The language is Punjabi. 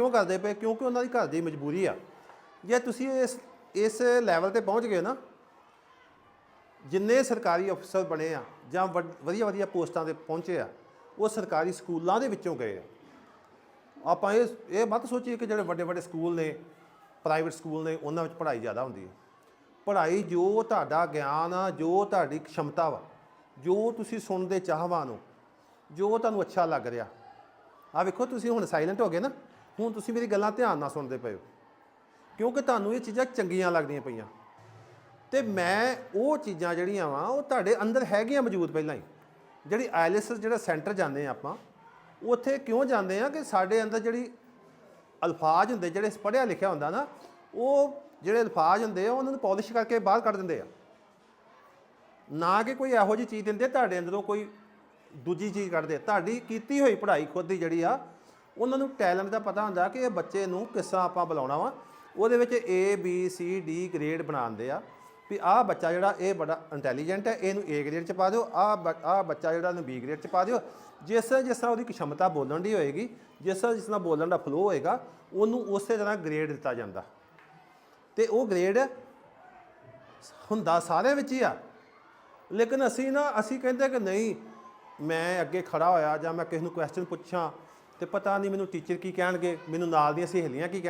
ਕਿਉਂ ਕਰਦੇ ਪਏ? ਕਿਉਂਕਿ ਉਹਨਾਂ ਦੀ ਘਰ ਦੀ ਮਜਬੂਰੀ ਆ। ਜੇ ਤੁਸੀਂ ਇਸ ਇਸ ਲੈਵਲ ਤੇ ਪਹੁੰਚ ਗਏ ਨਾ, ਜਿੰਨੇ ਸਰਕਾਰੀ ਅਫਸਰ ਬਣੇ ਆ ਜਾਂ ਵਧੀਆ ਵਧੀਆ ਪੋਸਟਾਂ ਤੇ ਪਹੁੰਚੇ ਆ, ਉਹ ਸਰਕਾਰੀ ਸਕੂਲਾਂ ਦੇ ਵਿੱਚੋਂ ਗਏ ਆ। ਆਪਾਂ ਇਹ ਇਹ ਮਤ ਸੋਚੀਏ ਕਿ ਜਿਹੜੇ ਵੱਡੇ ਵੱਡੇ ਸਕੂਲ ਨੇ ਪ੍ਰਾਈਵੇਟ ਸਕੂਲ ਨੇ, ਉਹਨਾਂ ਵਿੱਚ ਪੜ੍ਹਾਈ ਜ਼ਿਆਦਾ ਹੁੰਦੀ ਹੈ ਪੜ੍ਹਾਈ ਜੋ ਤੁਹਾਡਾ ਗਿਆਨ ਆ, ਜੋ ਤੁਹਾਡੀ ਖਮਤਾ ਵਾ, ਜੋ ਤੁਸੀਂ ਸੁਣਦੇ ਚਾਹਵਾਨ ਹੋ, ਜੋ ਤੁਹਾਨੂੰ ਅੱਛਾ ਲੱਗ ਰਿਹਾ। ਆ ਵੇਖੋ, ਤੁਸੀਂ ਹੁਣ ਸਾਇਲੈਂਟ ਹੋ ਗਏ ਨਾ। ਹੁਣ ਤੁਸੀਂ ਮੇਰੀ ਗੱਲਾਂ ਧਿਆਨ ਨਾਲ ਸੁਣਦੇ ਪਏ ਹੋ। ਕਿਉਂਕਿ ਤੁਹਾਨੂੰ ਇਹ ਚੀਜ਼ਾਂ ਚੰਗੀਆਂ ਲੱਗਦੀਆਂ ਪਈਆਂ। ਤੇ ਮੈਂ ਉਹ ਚੀਜ਼ਾਂ ਜਿਹੜੀਆਂ ਵਾ, ਉਹ ਤੁਹਾਡੇ ਅੰਦਰ ਹੈਗੀਆਂ ਮੌਜੂਦ ਪਹਿਲਾਂ ਹੀ। ਜਿਹੜੀ ਆਈਲੈਸ ਜਿਹੜਾ ਸੈਂਟਰ ਜਾਂਦੇ ਆ ਆਪਾਂ, ਉੱਥੇ ਕਿਉਂ ਜਾਂਦੇ ਆ ਕਿ ਸਾਡੇ ਅੰਦਰ ਜਿਹੜੀ ਅਲਫਾਜ਼ ਹੁੰਦੇ, ਜਿਹੜੇ ਪੜ੍ਹਿਆ ਲਿਖਿਆ ਹੁੰਦਾ ਨਾ, ਉਹ ਜਿਹੜੇ ਅਲਫਾਜ਼ ਹੁੰਦੇ ਆ, ਉਹਨਾਂ ਨੂੰ ਪਾਲਿਸ਼ ਕਰਕੇ ਬਾਹਰ ਕੱਢ ਦਿੰਦੇ ਆ। ਨਾ ਕਿ ਕੋਈ ਇਹੋ ਜਿਹੀ ਚੀਜ਼ ਦਿੰਦੇ, ਤੁਹਾਡੇ ਅੰਦਰੋਂ ਕੋਈ ਦੂਜੀ ਚੀਜ਼ ਕੱਢਦੇ ਤੁਹਾਡੀ ਕੀਤੀ ਹੋਈ ਪੜ੍ਹਾਈ ਖੁਦ ਦੀ ਜਿਹੜੀ ਆ ਉਹਨਾਂ ਨੂੰ ਟੈਲੈਂਟ ਦਾ ਪਤਾ ਹੁੰਦਾ ਕਿ ਇਹ ਬੱਚੇ ਨੂੰ ਕਿਸ ਤਰ੍ਹਾਂ ਆਪਾਂ ਬੁਲਾਉਣਾ ਵਾ। ਉਹਦੇ ਵਿੱਚ A, B, C, D grade ਬਣਾਉਂਦੇ ਆ ਵੀ ਆਹ ਬੱਚਾ ਜਿਹੜਾ ਇਹ ਬੜਾ ਇੰਟੈਲੀਜੈਂਟ ਹੈ, ਇਹਨੂੰ A ਗ੍ਰੇਡ ਚ ਪਾ ਦਿਓ, ਆਹ ਆਹ ਬੱਚਾ ਜਿਹੜਾ ਇਹਨੂੰ B ਗ੍ਰੇਡ ਚ ਪਾ ਦਿਓ। ਜਿਸ ਤਰ੍ਹਾਂ ਜਿਸ ਤਰ੍ਹਾਂ ਉਹਦੀ ਖਮਤਾ ਬੋਲਣ ਦੀ ਹੋਏਗੀ, ਜਿਸ ਤਰ੍ਹਾਂ ਜਿਸ ਤਰ੍ਹਾਂ ਬੋਲਣ ਦਾ ਫਲੋ ਹੋਏਗਾ, ਉਹਨੂੰ ਉਸੇ ਤਰ੍ਹਾਂ ਗ੍ਰੇਡ ਦਿੱਤਾ ਜਾਂਦਾ। ਤੇ ਉਹ ਗ੍ਰੇਡ ਹੁੰਦਾ ਸਾਰਿਆਂ ਵਿੱਚ ਹੀ ਆ। ਲੇਕਿਨ ਅਸੀਂ ਨਾ, ਅਸੀਂ ਕਹਿੰਦੇ ਕਿ ਨਹੀਂ, ਮੈਂ ਅੱਗੇ ਖੜਾ ਹੋਇਆ ਜਾਂ ਮੈਂ ਕਿਸੇ ਨੂੰ ਕੁਐਸਚਨ ਪੁੱਛਾਂ ਤੇ ਪਤਾ ਨਹੀਂ ਮੈਨੂੰ ਟੀਚਰ ਕੀ ਕਹਿਣਗੇ ਮੈਨੂੰ ਨਾਲ ਦੀਆਂ ਸਹੇਲੀਆਂ ਕੀ ਕਹਿ-